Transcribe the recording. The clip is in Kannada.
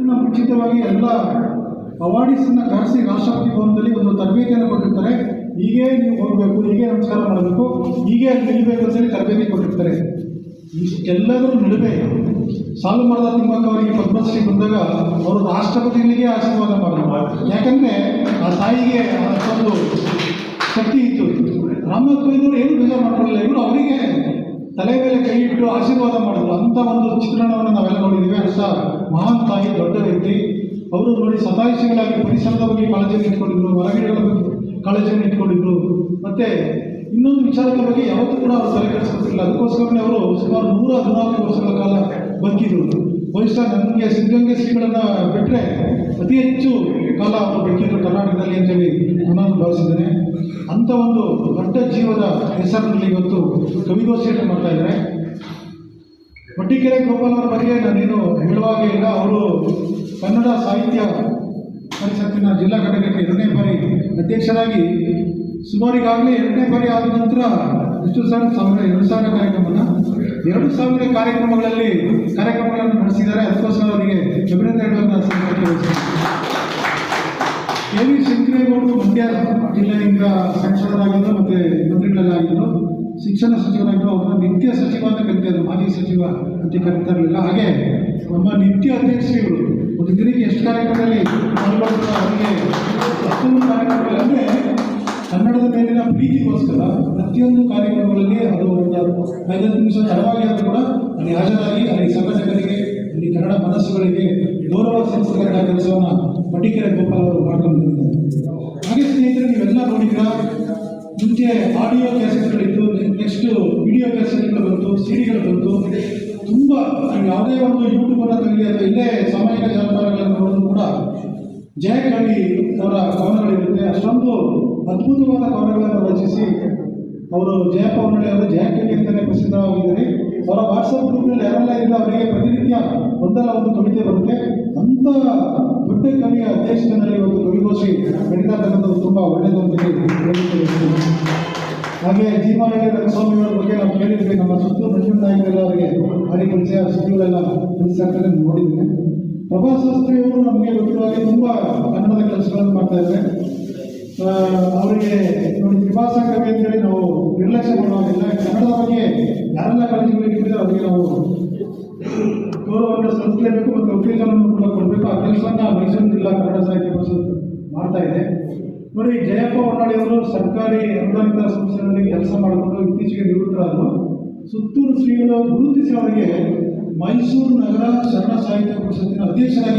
ಇದನ್ನ ಮುಂಚಿತವಾಗಿ ಎಲ್ಲ ಅವಾರ್ಡಿಸನ್ನ ಕರೆಸಿ ರಾಷ್ಟ್ರಪತಿ ಭವನದಲ್ಲಿ ಒಂದು ತರಬೇತಿಯನ್ನು ಕೊಟ್ಟಿರ್ತಾರೆ. ಹೀಗೆ ನೀವು ಹೋಗಬೇಕು, ಹೀಗೆ ನಮಸ್ಕಾರ ಮಾಡಬೇಕು, ಹೀಗೆ ಅಲ್ಲಿ ನಿಲ್ಲಬೇಕು ಅಂತೇಳಿ ತರಬೇತಿ ಕೊಟ್ಟಿರ್ತಾರೆ. ಇಷ್ಟೆಲ್ಲದರೂ ನಡುವೆ ಸಾಲು ಮರದ ತಿಮ್ಮಕ್ಕ ಅವರಿಗೆ ಪದ್ಮಶ್ರೀ ಬಂದಾಗ ಅವರು ರಾಷ್ಟ್ರಪತಿಗಳಿಗೆ ಆಶೀರ್ವಾದ ಮಾಡಿದ್ರು. ಯಾಕಂದ್ರೆ ಆ ತಾಯಿಗೆ ಅಷ್ಟೊಂದು ಶಕ್ತಿ ಇತ್ತು. ರಾಮನಾಥ್ ಕೋವಿಂದ್ ಏನು ಬೇಜಾರು ಮಾಡ್ಕೊಳ್ಳಿಲ್ಲ ಇವರು ಅವರಿಗೆ ತಲೆ ಮೇಲೆ ಕೈ ಇಟ್ಟು ಆಶೀರ್ವಾದ ಮಾಡಿದ್ರು. ಅಂತ ಒಂದು ಚಿತ್ರಣವನ್ನು ನಾವೆಲ್ಲ ನೋಡಿದ್ದೀವಿ. ಅಂತ ಮಹಾನ್ ತಾಯಿ, ದೊಡ್ಡ ವ್ಯಕ್ತಿ. ಅವರು ನೋಡಿ ಸತಾಯಿಸಿಗಳಾಗಿ ಪರಿಸರದ ಬಗ್ಗೆ ಕಾಳಜಿಯನ್ನು ಇಟ್ಕೊಂಡಿದ್ರು ಮರಗಿಡಗಳ ಬಗ್ಗೆ ಕಾಳಜಿಯನ್ನು ಇಟ್ಕೊಂಡಿದ್ರು. ಮತ್ತೆ ಇನ್ನೊಂದು ವಿಚಾರದ ಬಗ್ಗೆ ಯಾವತ್ತೂ ಕೂಡ ಅವರು ತಲೆ ಕೆಡಿಸ್ಕೊತಿಲ್ಲ ಅದಕ್ಕೋಸ್ಕರನೇ ಅವರು ಸುಮಾರು ನೂರ ಹದಿನಾಲ್ಕು ವರ್ಷಗಳ ಕಾಲ ಬದುಕಿದ್ರು. ಬಹುಶಃ ನನಗೆ ಸಿದ್ಧಗಂಗೆ ಶ್ರೀಗಳನ್ನು ಬಿಟ್ಟರೆ ಅತಿ ಹೆಚ್ಚು ಕಾಲ ಅವರು ಬೆಕ್ಕಿದ್ರು ಕರ್ನಾಟಕದಲ್ಲಿ ಅಂತೇಳಿ ನಾನು ಭಾವಿಸಿದ್ದೇನೆ. ಅಂಥ ಒಂದು ದೊಡ್ಡ ಹೆಸರಿನಲ್ಲಿ ಇವತ್ತು ಕವಿಗೋಷ್ಠಿಯನ್ನು ಮಾಡ್ತಾ ಇದ್ದಾರೆ. ಮಟ್ಟಿಕೆರೆ ಗೋಪಾಲ್ ಅವರ ಬಗ್ಗೆ ನಾನೇನು ಹೇಳುವಾಗೆ ಇಲ್ಲ. ಅವರು ಕನ್ನಡ ಸಾಹಿತ್ಯ ಪರಿಷತ್ತಿನ ಜಿಲ್ಲಾ ಘಟಕಕ್ಕೆ ಎರಡನೇ ಬಾರಿ ಅಧ್ಯಕ್ಷರಾಗಿ ಸುಮಾರಿಗಾಗಲೇ ಎರಡನೇ ಬಾರಿ ಆದ ನಂತರ ಎಷ್ಟು ಸಾವಿರ ಸಾವಿರ, ಎರಡು ಸಾವಿರ ಕಾರ್ಯಕ್ರಮನ ಎರಡು ಸಾವಿರ ಕಾರ್ಯಕ್ರಮಗಳಲ್ಲಿ ಕಾರ್ಯಕ್ರಮಗಳನ್ನು ನಡೆಸಿದ್ದಾರೆ. ಅದಕ್ಕೋಸ್ಕರ ಅವರಿಗೆ ಅಭಿನಂದನೆಗಳನ್ನು ಶಂಕರೇಗೌಡರು ಮಂಡ್ಯ ಜಿಲ್ಲೆಯಿಂದ ಸಂಸದರಾಗಿದ್ದರು ಮತ್ತು ಮಂತ್ರಿಗಳಲ್ಲಾಗಿದ್ದರು ಶಿಕ್ಷಣ ಸಚಿವರಾಗಿದ್ದರು ಅವರು ನಿತ್ಯ ಸಚಿವ ಅಂತ ಕರೀತಾರೆ, ಮಾಜಿ ಸಚಿವ ಅಂತ ಕರೀತಾ ಇರಲಿಲ್ಲ ಹಾಗೆ ನಮ್ಮ ನಿತ್ಯ ಅಧ್ಯಕ್ಷರು ಒಂದು ದಿನಕ್ಕೆ ಎಷ್ಟು ಕಾರ್ಯಕ್ರಮದಲ್ಲಿ ಅವರಿಗೆ ಅಷ್ಟೊಂದು ಕಾರ್ಯಕ್ರಮಗಳಂದರೆ ಕನ್ನಡದ ಮೇಲಿನ ಪ್ರೀತಿಗೋಸ್ಕರ ಪ್ರತಿಯೊಂದು ಕಾರ್ಯಕ್ರಮಗಳಲ್ಲಿ ಅದು ಒಂದು ಐದತ್ತು ನಿಮಿಷ ತಡವಾಗಿ ಆದರೂ ಕೂಡ ಅಲ್ಲಿ ಹಾಜರಾಗಿ ಅಲ್ಲಿ ಸಂಘಟಕರಿಗೆ, ಅಲ್ಲಿ ಕನ್ನಡ ಮನಸ್ಸುಗಳಿಗೆ ಗೌರವ ಸಲ್ಲಿಸತಕ್ಕಂಥ ಕೆಲಸವನ್ನು ಪಟ್ಟಿಕೆರೆ ಗೋಪಾಲ್ ಅವರು ಮಾಡ್ಕೊಂಡು ಹಾಗೆ ಸ್ನೇಹಿತರೆ, ನೀವೆಲ್ಲ ನೋಡಿದ್ರ ಮುಂಚೆ ಆಡಿಯೋ ಕ್ಯಾಸೆಟ್ಗಳಿತ್ತು ನೆಕ್ಸ್ಟ್ ವಿಡಿಯೋ ಕ್ಯಾಸೆಟ್ಗಳು ಬಂತು, ಸಿಡಿಗಳು ಬಂತು. ತುಂಬ ಯಾವುದೇ ಒಂದು ಯೂಟ್ಯೂಬನ್ನು ತೆಗಲಿ ಅಥವಾ ಇಲ್ಲೇ ಸಾಮಾಜಿಕ ಜಾಲತಾಣಗಳನ್ನು ನೋಡೋದು ಕೂಡ ಜಯಕವಿ ಅವರ ಕವನಗಳಿರುತ್ತೆ ಅಷ್ಟೊಂದು ಅದ್ಭುತವಾದ ಕವನಗಳನ್ನು ರಚಿಸಿ ಅವರು ಜಯಪ್ಪ ಪವನಳ್ಳಿ ಅವರು ಪ್ರಸಿದ್ಧವಾಗಿದ್ದಾರೆ ಯಾರೆಲ್ಲ ಇದ್ರೆ ಅವರಿಗೆ ಪ್ರತಿನಿತ್ಯ ಒಂದಲ್ಲ ಒಂದು ಕವಿತೆ ಬರುತ್ತೆ. ಅಂಥ ದೊಡ್ಡ ಕವಿಯ ದೇಶದಲ್ಲಿ ಒಂದು ಕವಿಗೋಷಿ ನಡೀತಾ ಇರ್ತಕ್ಕಂಥದ್ದು ತುಂಬ ಒಳ್ಳೆಯದು ಅಂತ. ಹಾಗೆ ಜೀವನ ಸ್ವಾಮಿಗಳ ಬಗ್ಗೆ ನಾವು ಕೇಳಿದ್ವಿ. ನಮ್ಮ ಸುತ್ತು ನಾಯಕರೆಲ್ಲ ಅವರಿಗೆ ಹಾಡಿ ಪರಿಚಯ, ಸುದ್ದಿಗಳೆಲ್ಲ ತಿಳಿಸ್ತಾರೆ ನೋಡಿದ್ದೇನೆ ಪ್ರಭಾ ಶಾಸ್ತ್ರಿಯವರು ನಮಗೆ ಗೊತ್ತಿರುವಾಗಿ ತುಂಬ ಕನ್ನಡದ ಕೆಲಸಗಳನ್ನು ಮಾಡ್ತಾ ಇದ್ದಾರೆ. ಅವರಿಗೆ ನೋಡಿ, ತ್ರಿಭಾಷಾ ಕವಿ ಅಂತೇಳಿ ನಾವು ನಿರ್ಲಕ್ಷ್ಯ ಮಾಡುವಾಗಿಲ್ಲ ಕನ್ನಡದ ಬಗ್ಗೆ ಯಾರೆಲ್ಲ ಕಾಲೇಜುಗಳಿಗೆ ಅವರಿಗೆ ಸಲ್ಲಿಸಲೇಬೇಕು ಮತ್ತು ಉತ್ತೇಜನವನ್ನು ಕೂಡ ಕೊಡಬೇಕು. ಆ ಕೆಲಸವನ್ನು ಮೈಸೂರು ಜಿಲ್ಲಾ ಕನ್ನಡ ಸಾಹಿತ್ಯ ಪರಿಷತ್ ಮಾಡ್ತಾ ಇದೆ. ನೋಡಿ, ಜಯಪ್ಪ ಹೊನ್ನಾಳಿಯವರು ಸರ್ಕಾರಿ ಅನುದಾನಿತ ಸಂಸ್ಥೆಗಳಲ್ಲಿ ಕೆಲಸ ಮಾಡಿಕೊಂಡು ಇತ್ತೀಚೆಗೆ ನಿವೃತ್ತರಾದರು. ಸುತ್ತೂರು ಶ್ರೀಗಳು ಗುರುತಿಸಿ ಅವರಿಗೆ ಮೈಸೂರು ನಗರ ಶರಣ ಸಾಹಿತ್ಯ ಪರಿಷತ್ತಿನ ಅಧ್ಯಕ್ಷರಾಗಿ